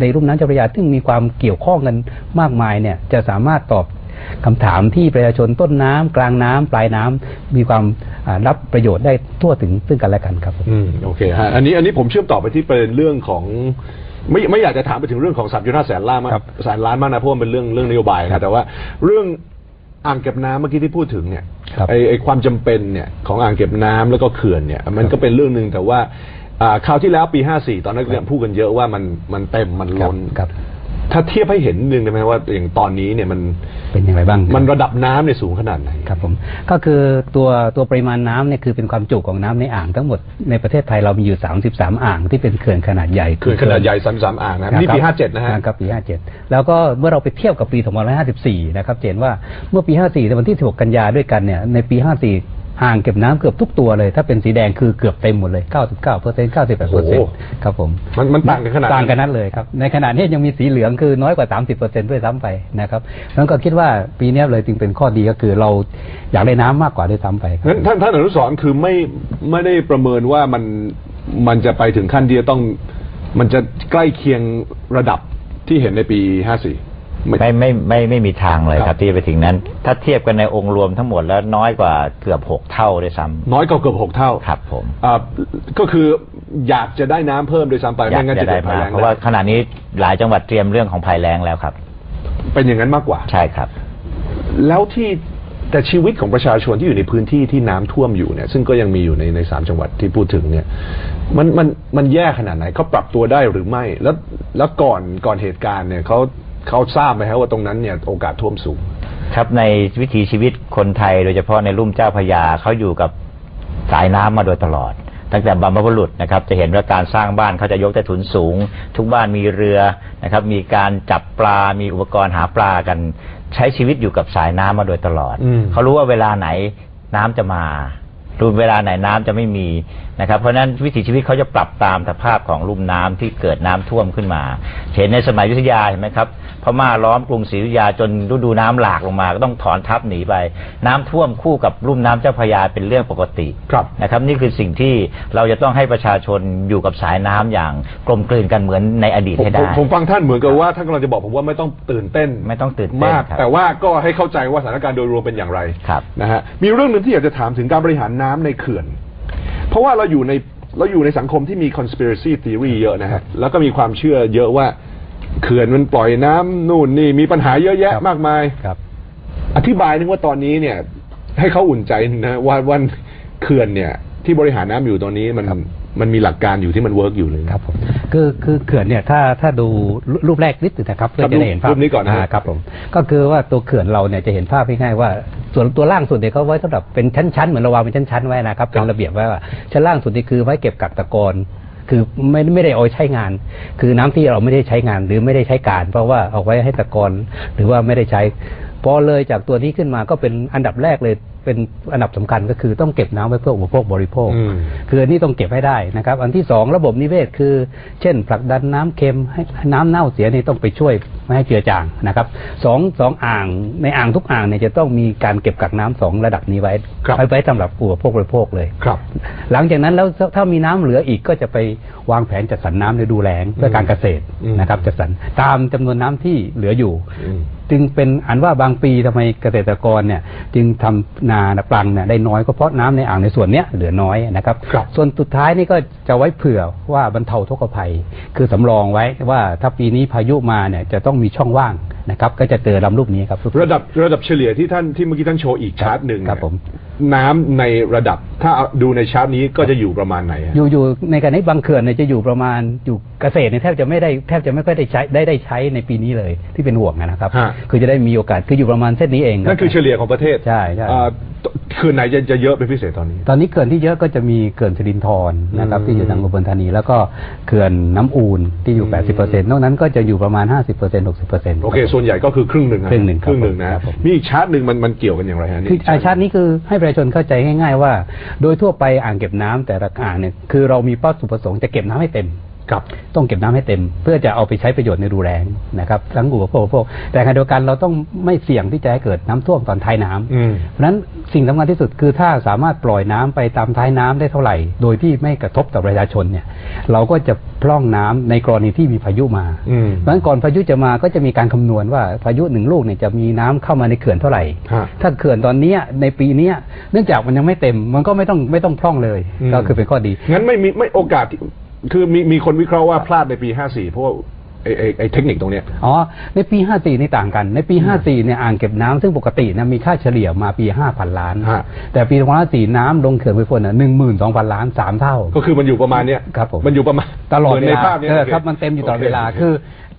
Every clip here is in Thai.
ในรุ่มน้ำเจ้าพระยาซึ่งมีความเกี่ยวข้องกันมากมายเนี่ยจะสามารถตอบคำถามที่ประชาชนต้นน้ำกลางน้ำปลายน้ำมีความอ่ารับประโยชน์ได้ทั่วถึงซึ่งกันและกันครับผมอืมโอเคฮะอันนี้อันนี้ผมเชื่อมต่อไปที่ประเด็นเรื่องของไม่ไม่อยากจะถามไปถึงเรื่องของสามจุดห้าแสนล้านมากครับแสนล้านมากนะเพราะว่ามันเป็นเรื่องเรื่องนโยบายนะแต่ว่าเรื่องอ่างเก็บน้ำเมื่อกี้ที่พูดถึงเนี่ยครับไอไอความจำเป็นเนี่ยของอ่างเก็บน้ำแล้วก็เขื่อนเนี่ย มันก็เป็นเรื่องหนึ่งแต่ว่า อ่าคราวที่แล้วปี 54 ตอนนั้นก็พูดกันเยอะว่ามันมันเต็มมันล้นครับ ถ้าเทียบให้เห็นนิดนึงได้ไหมว่าอย่างตอนนี้เนี่ยมันเป็นอย่างไรบ้าง มันระดับน้ำเนี่ยสูงขนาดไหน ครับผมก็คือตัวตัวปริมาณน้ำเนี่ยคือเป็นความจุของน้ำในอ่างทั้งหมดในประเทศไทยเรามีอยู่ 33 อ่างที่เป็นเขื่อนขนาดใหญ่เขื่อนขนาดใหญ่สามสามอ่างนะนี่ปี 57 นะฮะครับปี 57 แล้วก็เมื่อเราไปเทียบกับปี 2554 นะครับจะเห็นว่าเมื่อปี 54ในวันที่ 16 กันยาด้วยกันเนี่ยในปี 54 อ่างเก็บน้ำเกือบทุกตัวเลย ถ้าเป็นสีแดงคือเกือบเต็มหมดเลย 99เปอร์เซ็นต์98เปอร์เซ็นต์ครับผมมันมันต่างกันขนาดนั้น ต่างกันนั้นเลยครับ ในขณะนี้ยังมีสีเหลืองคือน้อยกว่า 30เปอร์เซ็นต์ด้วยซ้ำไปนะครับนั้นก็คิดว่าปีนี้เลยจึงเป็นข้อดีก็คือเราอยากได้น้ำมากกว่าด้วยซ้ำไปครับ งั้นท่านท่านอนุสรณ์คือไม่ไม่ได้ประเมินว่ามันมันจะไปถึงขั้นที่จะต้อง มันจะใกล้เคียงระดับที่เห็นในปี 54 ไม่ไม่ไม่ไม่มีทางเลยคครัรับบที่จะไปถึงนั้น ถ้าเทียบกันในองค์รวมทั้งหมดแล้วน้อยกว่าเกือบหกเท่าด้วยซ้น้อยกว่าเกือบหกเท่าำครับผมอ่าก็คืออยากจะได้น้ำเพิ่มโดวยซ้ำไปอยากไม่งั้นจะจะได้เกิดภัยมาแล้งเพราะว่าขณะนี้หลายจังหวัดเตรียมเรื่องของภัยแล้งแล้วครับ เป็นอย่างนั้นมากกว่าใช่ครับ แล้วที่แต่ชีวิตของประชาชนที่อยู่ในพื้นที่ที่น้ำท่วมอยู่เนี่ยซึ่งก็ยังมีอยู่ในในสามจังหวัดที่พูดถึงเนี่ยมันมันมันแย่ขนาดไหนเขาปรับตัวได้หรือไม่ แล้วแล้วก่อนก่อนเหตุการณ์เนี่ยเขา เขาทราบไหมครับว่าตรงนั้นเนี่ยโอกาสท่วมสูง ครับในวิถีชีวิตคนไทยโดยเฉพาะในลุ่มเจ้าพระยาเขาอยู่กับสายน้ำมาโดยตลอด ตั้งแต่บรรพบุรุษนะครับ จะเห็นว่าการสร้างบ้านเขาจะยกใต้ถุนสูง ทุกบ้านมีเรือนะครับ มีการจับปลา มีอุปกรณ์หาปลากันใช้ชีวิตอยู่กับสายน้ำมาโดยตลอดอืมเขารู้ว่าเวลาไหนน้ำจะมา รู้เวลาไหนน้ำจะไม่มีนะครับ เพราะฉะนั้นวิถีชีวิตเขาจะปรับตามสภาพของลุ่มน้ำที่เกิดน้ำท่วมขึ้นมา เห็นในสมัยอยุทธยาเห็นไหมครับพม่าล้อมกรุงศรีอยุธยาจนฤดูน้ำหลากลงมาก็ต้องถอนทัพหนีไป น้ำท่วมคู่กับลุ่มน้ำเจ้าพระยาเป็นเรื่องปกติครับนะครับ นี่คือสิ่งที่เราจะต้องให้ประชาชนอยู่กับสายน้ำอย่างกลมกลืนกันเหมือนในอดีตผมให้ผมได้ผมฟังท่านเหมือนกับว่าท่านกำลังจะบอกผมว่าไม่ต้องตื่นเต้น ไม่ต้องตื่นเต้นมากครับแต่ว่าก็ให้เข้าใจว่าสถานการณ์โดยรวมเป็นอย่างไรครับนะฮะมีเรื่องหนึ่งที่อยากจะถามถึงการบริหารน้ำในเขื่อน เพราะว่าเราอยู่ในเราอยู่ในสังคมที่มี conspiracy theory เยอะนะฮะ แล้วก็มีความเชื่อเยอะว่าเขื่อนมันปล่อยน้ำนู่นนี่มีปัญหาเยอะแยะครับมากมายครับ อธิบายนึงว่าตอนนี้เนี่ย ให้เขาอุ่นใจนะว่าวันเขื่อนเนี่ย ที่บริหารน้ำอยู่ตอนนี้มันครับ มันมีหลักการอยู่ที่มันเวิร์กอยู่เลย ครับผมคือคือเขื่อนเนี่ยถ้าถ้าดูรูรูปแรกนิดหนึงนะครับเพื่อครับจะได้เห็นภาพรูปนี้ก่อนนะครับาครับผมก็คือว่าตัวเขื่อนเราเนี่ยจะเห็นภาพง่ายๆว่า ส่วนตัวล่างสุดเนี่ยเขาไว้สำหรับเป็นชั้นๆเหมือนเราวางเป็นชั้นๆไว้นะครับเป็นระเบียบไว้ว่าชั้นล่างสุดนี่คือไว้เก็บกักตะกอนคือไม่ไม่ได้เอาไว้ใช้งาน คือน้ำที่เราไม่ได้ใช้งานหรือไม่ได้ใช้การ เพราะว่าเอาไว้ให้ตะกอนหรือว่าไม่ได้ใช้พอเลยจากตัวนี้ขึ้นมาก็เป็นอันดับแรกเลย เป็นอันดับสำคัญก็คือต้องเก็บน้ำไว้เพื่ออุปโภคบริโภคอืมคืออันนี้ต้องเก็บให้ได้นะครับ อันที่สองระบบนิเวศคือ เช่นผลักดันน้ำเค็มให้น้ำเน่าเสียนี่ต้องไปช่วยไม่ให้เจือจางนะครับสองสองอ่างในอ่างทุกอ่างเนี่ยจะต้องมีการเก็บกักน้ำสองระดับนี้ไว้ครับไว้ไว้สำหรับอุปโภคบริโภคเลยครับ หลังจากนั้นแล้วถ้าถ้ามีน้ำเหลืออีกก็จะไปวางแผนจัดสรรน้ำในดูแลงเพื่อการเกษตรอืมนะครับจัดสรรตามจำนวนน้ำที่เหลืออยู่อืม จึงเป็นอันว่าบางปีทำไมเกษตรกรเนี่ยจึงทำนาปลังเนี่ยได้น้อยก็เพราะน้ำในอ่างในส่วนเนี้ยเหลือน้อยนะครับรบส่วนสุดท้ายนี่ก็จะไว้เผื่อว่าบรรเทาทุกขภัย คือสำรองไว้ว่าถ้าปีนี้พายุมาเนี่ยจะต้องมีช่องว่าง นะครับก็จะเจอลำรูปนี้ครับระดับระดับเฉลี่ยที่ท่านที่เมื่อกี้ท่านโชว์อีกชาร์ตหนึ่งครับเนี่ยผมน้ำในระดับถ้าเอาดูในชาร์ตนี้ก็จะอยู่ประมาณไหนฮะอยู่อยู่ในการนี้บางเขื่อนเนี่ยจะอยู่ประมาณอยู่เกษตรเนี่ยแทบจะไม่ได้แทบจะไม่ค่อยได้ใช้ได้ได้ใช้ในปีนี้เลยที่เป็นห่วงนะครับฮะคือจะได้มีโอกาสคืออยู่ประมาณเส้นนี้เองรับนั่นคือเฉลี่ยของประเทศใช่ใช่เอ่อ คืนไหนจะจะเยอะเป็นพิเศษตอนนี้ ตอนนี้เขื่อนที่เยอะก็จะมีเขื่อนสิรินธรนะครับอืมที่อยู่ทางอุบลธานี แล้วก็เขื่อนน้ำอูนที่อยู่อืม80%นอกนั้นก็จะอยู่ประมาณ 50% 60%โอเค ส่วนใหญ่ก็คือครึ่งหนึ่งฮะครึ่งหนึ่งครึ่งหนึ่งนะครับผมมีอีกชาร์ตหนึ่งมันมันเกี่ยวกันอย่างไรฮะนี่คืออาชาตินี้คือให้ประชาชนเข้าใจง่าย ๆ ว่า โดยทั่วไปอ่างเก็บน้ำแต่ละอ่างเนี่ยคือเรามีเป้าจุดประสงค์จะเก็บน้ำให้เต็ม ครับต้องเก็บน้ำให้เต็ม เพื่อจะเอาไปใช้ประโยชน์ในรูแรงนะครับทั้งอุปโภคบริโภคแต่ขณะเดียวกันเราต้องไม่เสี่ยงที่จะให้เกิดน้ำท่วมตอนท้ายน้ำอืมเพราะฉะนั้นสิ่งสำคัญที่สุดคือถ้าสามารถปล่อยน้ำไปตามท้ายน้ำได้เท่าไหร่ โดยที่ไม่กระทบต่อประชาชนเนี่ยเราก็จะพร่องน้ำในกรณีที่มีพายุมาอืมเพราะฉะนั้นก่อนพายุจะมาก็จะมีการคำนวณว่าพายุหนึ่งลูกเนี่ยจะมีน้ำเข้ามาในเขื่อนเท่าไหร่ฮะถ้าเขื่อนตอนเนี้ยในปีเนี้ยเนื่องจากมันยังไม่เต็ม มันก็ไม่ต้องไม่ต้องพร่องเลยอืมก็คือเป็นข้อดีงั้นไม่มีไม่โอกาสที่ คือมีมีคนวิเคราะห์ว่าพลาดในปี 54 เพราะว่าไอ้ไอ้ไอ้เทคนิคตรงเนี้ย อ๋อ ในปี 54 นี่ต่างกัน ในปี 54 เนี่ยอ่างเก็บน้ำซึ่งปกตินะมีค่าเฉลี่ยมาปี 5,000 ล้าน ฮะ แต่ปี2554น้ำลงเขื่อนภูมิพลน่ะ12,000 ล้าน 3 เท่า ก็คือมันอยู่ประมาณเนี้ยครับผมมันอยู่ประมาณตลอดเหมืนเวในลาภาพเนี้ยเออโอเคครับมันเต็มอยู่ตลอดเวลาโคือ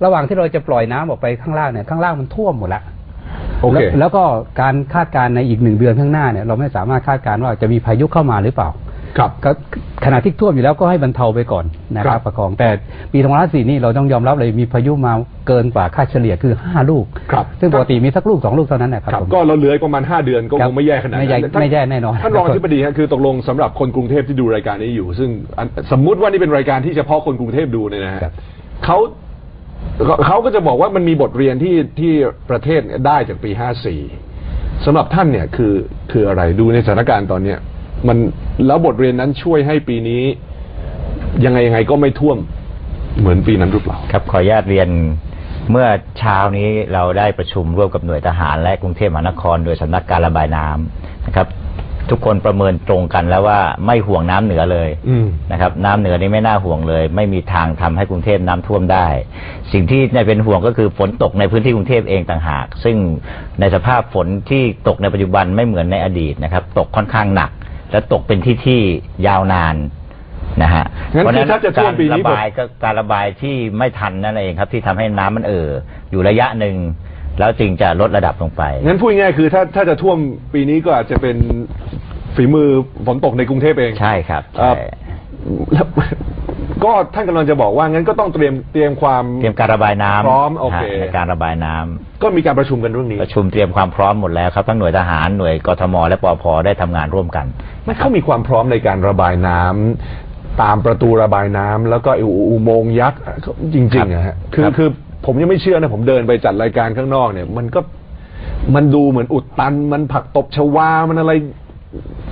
ระหว่างที่เราจะปล่อยน้ำออกไปข้างล่างเนี่ยข้างล่างมันท่วมหมดแล้วโอเค แล้วแล้วก็การคาดการณ์ในอีกหนึ่งเดือนข้างหน้าเนี่ยเราไม่สามารถคาดการณ์ว่าจะมีพายุเข้ามาหรือเปล่า ครับก็ขณะที่ท่วมอยู่แล้วก็ให้บรรเทาไปก่อนนะคครัรับบ ประคองแต่ปี2554นี่เราต้องยอมรับเลยมีพายุมาเกินกว่าค่าเฉลี่ยคือ 5 ลูก ครับ ซึ่งปกติมีสักลูก 2 ลูกเท่านั้นนะครับครับผม ก็เราเหลืออีกประมาณ 5 เดือนก็ครัคบงไม่แย่ขนาดนั้นไม่แย่ท่าไม่แย่แน่นอนท่านรองที่ปดีฮะคือตกลงสำหรับคนกรุงเทพที่ดูรายการนี้อยู่ ซึ่งอันสมมุติว่านี่เป็นรายการที่เฉพาะคนกรุงเทพดูเนี่ยนะฮะครับเขาเขาเขาก็จะบอกว่ามันมีบทเรียนที่ที่ประเทศได้จากปี 54สำหรับท่านเนี่ยคือคืออะไรดูในสถานการณ์ตอนเนี้ย มันแล้วบทเรียนนั้นช่วยให้ปีนี้ ยังไงยังไงก็ไม่ท่วมเหมือนปีนั้นหรือเปล่า ครับขออนุญาตเรียนเมื่อเช้านี้เราได้ประชุมร่วมกับหน่วยทหารและกรุงเทพมหานคร โดยสำนักการระบายน้ำนะครับ ทุกคนประเมินตรงกันแล้วว่าไม่ห่วงน้ำเหนือเลยอืมนะครับ น้ำเหนือนี่ไม่น่าห่วงเลย ไม่มีทางทำให้กรุงเทพน้ำท่วมได้ สิ่งที่ในเป็นห่วงก็คือฝนตกในพื้นที่กรุงเทพเองต่างหาก ซึ่งในสภาพฝนที่ตกในปัจจุบันไม่เหมือนในอดีตนะครับ ตกค่อนข้างหนัก และตกเป็นที่ที่ยาวนานนะฮะงั้นเพราะฉะคือถ้าจะท่วมปีนี้การระบายก็การระบายที่ไม่ทันนั่นเองครับ ที่ทำให้น้ำมันเอ่ออยู่ระยะหนึ่งแล้วจึงจะลดระดับลงไป งั้นพูดง่ายๆคือถ้าถ้าจะท่วมปีนี้ก็อาจจะเป็นฝีมือฝนตกในกรุงเทพเองใช่ครับเอ่อใช่ แล้ว ก็ท่านกำลังจะบอกว่างั้นก็ต้องเตรียมเตรียมความ เตรียมการระบายน้ำพร้อมโอเค ฮะในการระบายน้ำก็มีการประชุมกันเรื่องนี้ประชุมเตรียมความพร้อมหมดแล้วครับทั้งหน่วยทหารหน่วยกทมและปอพได้ทำงานร่วมกัน ไม่เขามีความพร้อมในการระบายน้ำตามประตูระบายน้ำแล้วก็อุอุโมงค์ยักษ์เขาจริงๆอะฮะคือครับ คือผมยังไม่เชื่อนะผมเดินไปจัดรายการข้างนอกเนี่ย มันก็มันดูเหมือนอุดตันมันผักตบชวา มันอะไร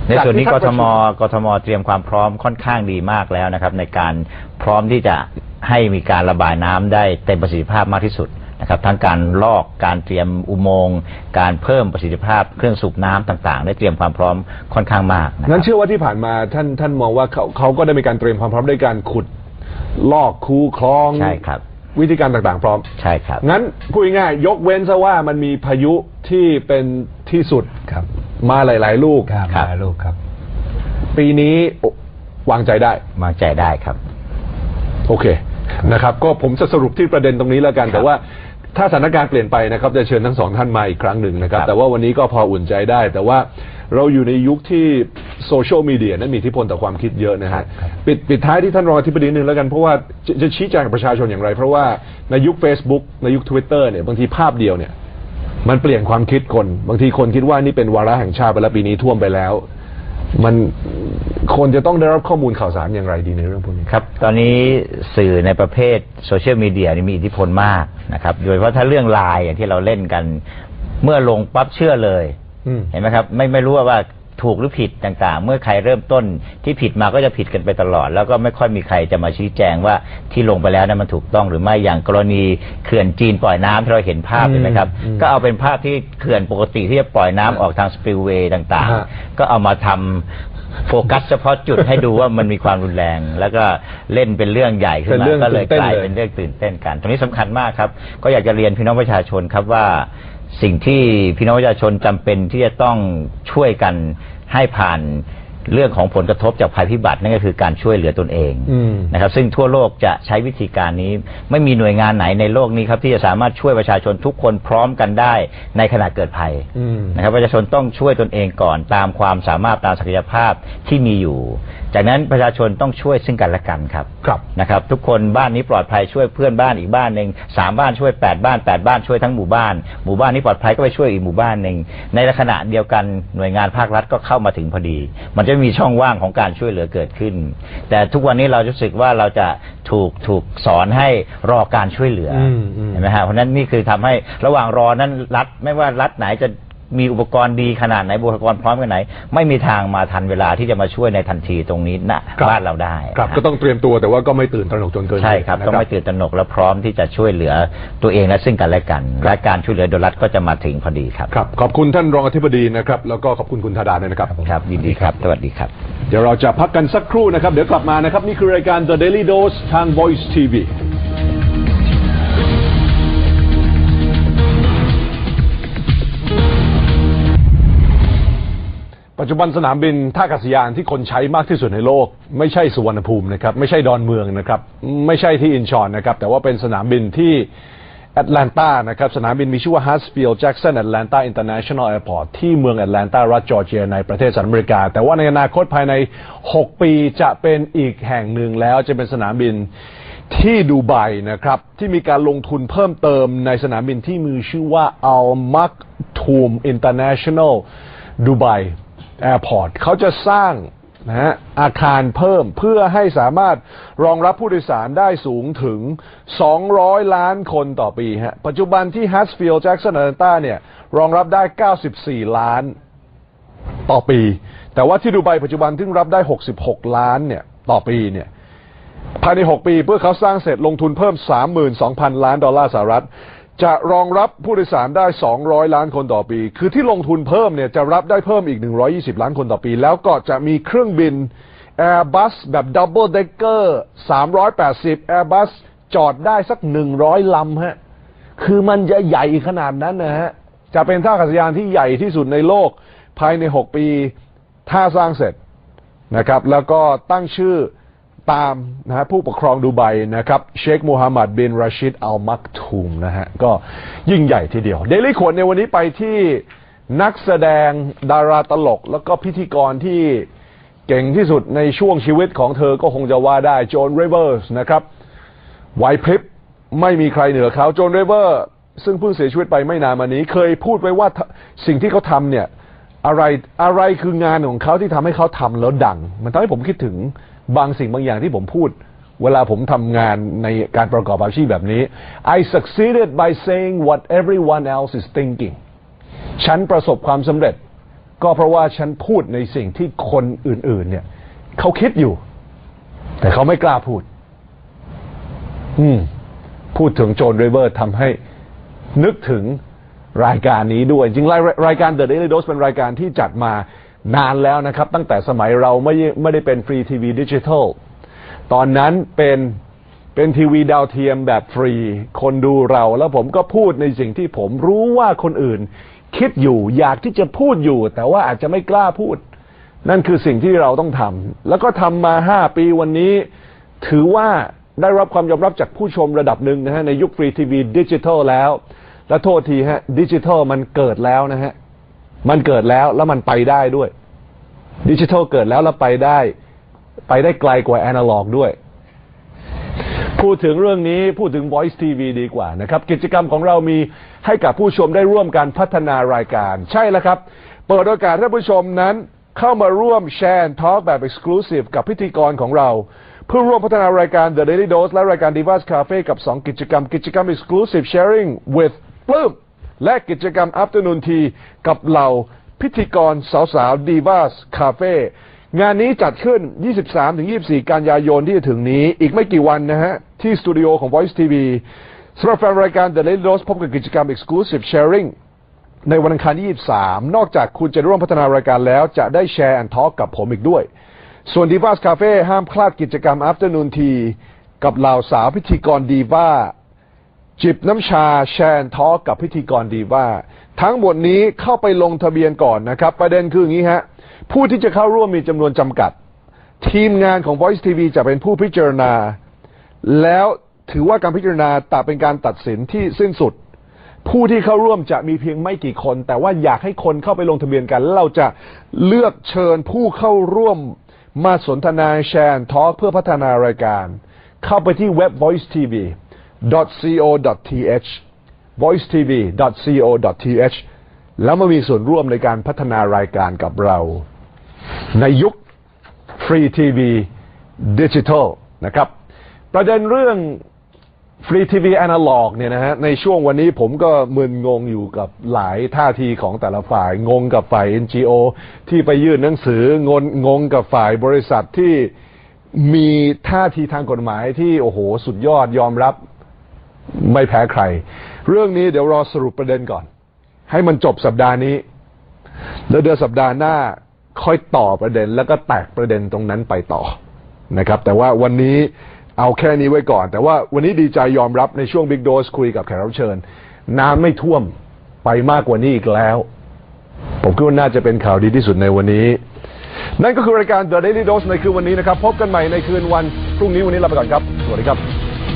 ในส่วนนี้จากกที่ทท่านมประชุกทมเตรียมความพร้อมค่อนข้างดีมากแล้วนะครับ ในการพร้อมที่จะให้มีการระบายน้ำได้เต็มประสิทธิภาพมากที่สุดนะครับ ทั้งการลอกการเตรียมอุโมงค์การเพิ่มประสิทธิภาพเครื่องสูบน้ำต่าง ๆ ได้เตรียมความพร้อมค่อนข้างมากนะคงั้รันบเชื่อว่าที่ผ่านมาท่านท่านมองว่าเขาเขาก็ได้มีการเตรียมความพร้อมด้วยการขุด ลอกคูคลองใช่ครับวิธีการต่างๆ พร้อม ใช่ครับ งั้นพูดง่ายๆยกเว้นซะว่ามันมีพายุที่เป็นที่สุดครับ มาหลาย ๆ ลูก ครับครับมาลูกครับ ปีนี้วางใจได้ วางใจได้ครับ โอเคนะครับ ก็ผมจะสรุปที่ประเด็นตรงนี้แล้วกันครับแต่ว่าถ้าสถานการณ์เปลี่ยนไปนะครับ จะเชิญทั้งสองท่านมาอีกครั้งหนึ่งนะครับ ครับ แต่ว่าวันนี้ก็พออุ่นใจได้ แต่ว่าเราอยู่ในยุคที่โซเชียลมีเดียนั้นมีอิทธิพลต่อความคิดเยอะนะฮะปิดปิดท้ายที่ท่านรองอธิบดีหนึ่งแล้วกันเพราะว่าจะจะชี้แจงกับประชาชนอย่างไร เพราะว่าในยุค Facebook ในยุค Twitter เนี่ยบางทีภาพเดียวเนี่ย มันเปลี่ยนความคิดคน บางทีคนคิดว่านี่เป็นวาระแห่งชาติไปแล้วปีนี้ท่วมไปแล้ว มันคนจะต้องได้รับข้อมูลข่าวสารอย่างไรดีในเรื่องพวกนี้ ครับ ตอนนี้สื่อในประเภทโซเชียลมีเดียนี่มีอิทธิพลมากนะครับ โดยเฉพาะถ้าเรื่องไลน์อย่างที่เราเล่นกัน เมื่อลงปั๊บเชื่อเลยอืมเห็นไหมครับ ไม่ไม่รู้ว่าว่า ถูกหรือผิดต่างๆ เมื่อใครเริ่มต้นที่ผิดมาก็จะผิดกันไปตลอด แล้วก็ไม่ค่อยมีใครจะมาชี้แจงว่าที่ลงไปแล้วนั้นมันถูกต้องหรือไม่อย่างกรณีเขื่อนจีนปล่อยน้ำที่เราเห็นภาพอืมเห็นไหมครับอืมก็เอาเป็นภาพที่เขื่อนปกติที่จะปล่อยน้ำออกทางสปิลเวย์ต่างฮะๆก็เอามาทำโฟกัสเฉพาะจุดให้ดูว่ามันมีความรุนแรง แล้วก็เล่นเป็นเรื่องใหญ่ขึ้นเป็นมาเรื่องก็เลยตื่นเต้นกลายเลยเป็นเรื่องตื่นเต้นกัน ตรงนี้สำคัญมากครับ ก็อยากจะเรียนพี่น้องประชาชนครับว่า สิ่งที่พี่น้องประชาชนจำเป็นที่จะต้องช่วยกันให้ผ่าน เรื่องของผลกระทบจากภัยพิบัตินั่นก็คือการช่วยเหลือตนเองอืมนะครับ ซึ่งทั่วโลกจะใช้วิธีการนี้ ไม่มีหน่วยงานไหนในโลกนี้ครับที่จะสามารถช่วยประชาชนทุกคนพร้อมกันได้ในขณะเกิดภัยอืมนะครับประชาชนต้องช่วยตนเองก่อนตามความสามารถตามศักยภาพที่มีอยู่ จากนั้นประชาชนต้องช่วยซึ่งกันและกันครับครับนะครับ ทุกคนบ้านนี้ปลอดภัยช่วยเพื่อนบ้านอีกบ้านหนึ่งสามบ้านช่วยแปดบ้านแปดบ้านช่วยทั้งหมู่บ้าน หมู่บ้านนี้ปลอดภัยก็ไปช่วยอีกหมู่บ้านหนึ่งในขณะเดียวกันหน่วยงานภาครัฐก็เข้ามาถึงพอดี มันจะไม่มีช่องว่างของการช่วยเหลือเกิดขึ้น แต่ทุกวันนี้เรารู้สึกว่าเราจะถูกถูกสอนให้รอการช่วยเหลืออมอืม เห็นไหมฮะเพราะฉะนั้นนี่คือทำให้ระหว่างรอนั้นรัฐไม่ว่ารัฐไหนจะ มีอุปกรณ์ดีขนาดไหนอุปกรณ์พร้อมกันไหน ไม่มีทางมาทันเวลาที่จะมาช่วยในทันทีตรงนี้นะครับบ้านเราได้ครับนะฮะก็ต้องเตรียมตัวแต่ว่าก็ไม่ตื่นตระหนกจนเกินไปใช่ครับนะต้องไม่ตื่นตระหนกและพร้อมที่จะช่วยเหลือตัวเองและซึ่งกันและกัน และการช่วยเหลือโดยรัฐก็จะมาถึงพอดีครับครับ ขอบคุณท่านรองอธิบดีนะครับ แล้วก็ขอบคุณคุณธาดาด้วยนะครับครับยินดีครับสวัสดีครับ เดี๋ยวเราจะพักกันสักครู่นะครับเดี๋ยวกลับมานะครับนี่คือรายการ The Daily Dose ทาง Voice TV จจุบันสนามบินท่าอากาศยานที่คนใช้มากที่สุดในโลก ไม่ใช่สุวรรณภูมินะครับ ไม่ใช่ดอนเมืองนะครับ ไม่ใช่ที่อินชอนนะครับ แต่ว่าเป็นสนามบินที่แอตแลนตานะครับ สนามบินมีชื่อว่า Hartsfield Jackson Atlanta International Airport ที่เมืองแอตแลนตารัฐจอร์เจียในประเทศสหรัฐอเมริกา แต่ว่าในอนาคตภายใน 6 ปีจะเป็นอีกแห่งหนึ่งแล้วจะเป็นสนามบินที่ดูไบนะครับ ที่มีการลงทุนเพิ่มเติมในสนามบินที่มีชื่อว่า Al Maktoum International ดูไบ แอร์พอร์ตเขาจะสร้างนะฮะอาคารเพิ่มเพื่อให้สามารถรองรับผู้โดยสารได้สูงถึง 200 ล้านคนต่อปีฮะปัจจุบันที่ Hartsfield Jackson Atlanta เนี่ยรองรับได้ 94 ล้านต่อปี แต่ว่าที่ดูไบปัจจุบันซึ่รับได้ 66 ล้านเนี่ยต่อปีเนี่ยภายใน 6 ปีเพื่อเขาสร้างเสร็จลงทุนเพิ่ม 32,000 ล้านดอลลาร์สหรัฐ จะรองรับผู้โดยสารได้ 200 ล้านคนต่อปี คือที่ลงทุนเพิ่มเนี่ยจะรับได้เพิ่มอีก 120 ล้านคนต่อปี แล้วก็จะมีเครื่องบิน Airbus แบบ Double Decker 380 Airbus จอดได้สัก 100 ลำฮะ คือมันจะใหญ่ขนาดนั้นนะฮะ จะเป็นท่าอากาศยานที่ใหญ่ที่สุดในโลกภายใน 6 ปี ถ้าสร้างเสร็จนะครับ แล้วก็ตั้งชื่อ ตามนะฮะผู้ปกครองดูไบนะครับ เชคมูฮัมหมัดบินราชิดอัลมักทูมนะฮะก็ยิ่งใหญ่ทีเดียว เดลี่ขวดในวันนี้ไปที่นักแสดงดาราตลก แล้วก็พิธีกรที่เก่งที่สุดในช่วงชีวิตของเธอก็คงจะว่าได้โจนเรเวอร์สนะครับไวพริบไม่มีใครเหนือเขาโจนเรเวอร์ซึ่งเพิ่งเสียชีวิตไปไม่นานมานี้ เคยพูดไว้ว่าสิ่งที่เขาทำเนี่ยอะไรอะไรคืองานของเขาที่ทำให้เขาทำแล้วดัง มันทำให้ผมคิดถึง บางสิ่งบางอย่างที่ผมพูด เวลาผมทำงานในการประกอบอาชีพแบบนี้ I succeeded by saying what everyone else is thinking ฉันประสบความสำเร็จ ก็เพราะว่าฉันพูดในสิ่งที่คนอื่น ๆ เนี่ยเขาคิดอยู่ แต่เขาไม่กล้าพูด อืม พูดถึงโจนเรเวอร์ทำให้นึกถึงรายการนี้ด้วย จริงๆรายรายการ The Daily Dose เป็นรายการที่จัดมา นานแล้วนะครับ ตั้งแต่สมัยเราไม่ไม่ได้เป็นฟรีทีวีดิจิทัล ตอนนั้นเป็นเป็นทีวีดาวเทียมแบบฟรี คนดูเราแล้วผมก็พูดในสิ่งที่ผมรู้ว่าคนอื่น คิดอยู่อยากที่จะพูดอยู่ แต่ว่าอาจจะไม่กล้าพูด นั่นคือสิ่งที่เราต้องทำแล้วก็ทำมาห้าปีวันนี้ ถือว่าได้รับความยอมรับจากผู้ชมระดับหนึ่งนะฮะในยุคฟรีทีวีดิจิทัลแล้ว และโทษทีฮะดิจิทัลมันเกิดแล้วนะฮะ มันเกิดแล้วแล้วมันไปได้ด้วย ดิจิทัลเกิดแล้วแล้วไปได้ ไปได้ไกลกว่าแอนะล็อกด้วย พูดถึงเรื่องนี้พูดถึง Voice TV ดีกว่านะครับ กิจกรรมของเรามีให้กับผู้ชมได้ร่วมกันพัฒนารายการ ใช่แล้วครับ เปิดโอกาสให้ผู้ชมนั้นเข้ามาร่วมแชร์ทอล์กแบบ Exclusive กับพิธีกรของเราเพื่อร่วมพัฒนารายการ The Daily Dose และรายการ Divas Cafe กับ 2 กิจกรรม กิจกรรม Exclusive Sharing with ปลื้ม และกิจกรรม Afternoon Tea กับเหล่าพิธีกรสาวๆ Divas Cafe งานนี้จัดขึ้น 23-24 กันยายนที่จะถึงนี้ อีกไม่กี่วันนะฮะ ที่สตูดิโอของ Voice TV สำหรับแฟนรายการ The Daily Dose พบกับกิจกรรม Exclusive Sharing ในวันอังคารที่23 นอกจากคุณจะร่วมพัฒนารายการแล้วจะได้แชร์แอนทอ k กับผมอีกด้วย ส่วน Divas Cafe ห้ามพลาดกิจกรรม Afternoon Tea กับเหล่าสาวพิธีกรดีว่า จิบน้ำชาแชร์ทอกับพิธีกรดีว่า ทั้งหมดนี้เข้าไปลงทะเบียนก่อนนะครับ ประเด็นคืออย่างนี้ฮะ ผู้ที่จะเข้าร่วมมีจำนวนจำกัด ทีมงานของ Voice TV จะเป็นผู้พิจารณา แล้วถือว่าการพิจารณาตัดเป็นการตัดสินที่สิ้นสุด ผู้ที่เข้าร่วมจะมีเพียงไม่กี่คน แต่ว่าอยากให้คนเข้าไปลงทะเบียนกันแล้วเราจะเลือกเชิญผู้เข้าร่วมมาสนทนาแชร์ทอล์กเพื่อพัฒนารายการ เข้าไปที่เว็บ Voice TV voicetv.co.th voicetv.co.th แล้วมามีส่วนร่วมในการพัฒนารายการกับเรา ในยุคฟรีทีวีดิจิทัลนะครับ ประเด็นเรื่องฟรีทีวีอนาล็อกเนี่ยนะฮะในช่วงวันนี้ผมก็มึนงงอยู่กับหลายท่าทีของแต่ละฝ่าย งงกับฝ่าย NGO ที่ไปยื่นหนังสืองงงงกับฝ่ายบริษัทที่มีท่าทีทางกฎหมายที่โอ้โห สุดยอดยอมรับ ไม่แพ้ใคร เรื่องนี้เดี๋ยวรอสรุปประเด็นก่อน ให้มันจบสัปดาห์นี้ แล้วเดือนสัปดาห์หน้าค่อยต่อประเด็นแล้วก็แตกประเด็นตรงนั้นไปต่อนะครับ แต่ว่าวันนี้เอาแค่นี้ไว้ก่อน แต่ว่าวันนี้ดีใจยอมรับในช่วง Big Dose คุยกับแขกรับเชิญ น้ำไม่ท่วมไปมากกว่านี้อีกแล้ว ผมคิดว่าน่าจะเป็นข่าวดีที่สุดในวันนี้ นั่นก็คือรายการ The Daily Dose ในคืนวันนี้นะครับ พบกันใหม่ในคืนวันพรุ่งนี้วันนี้ลาไปก่อนครับ สวัสดีครับ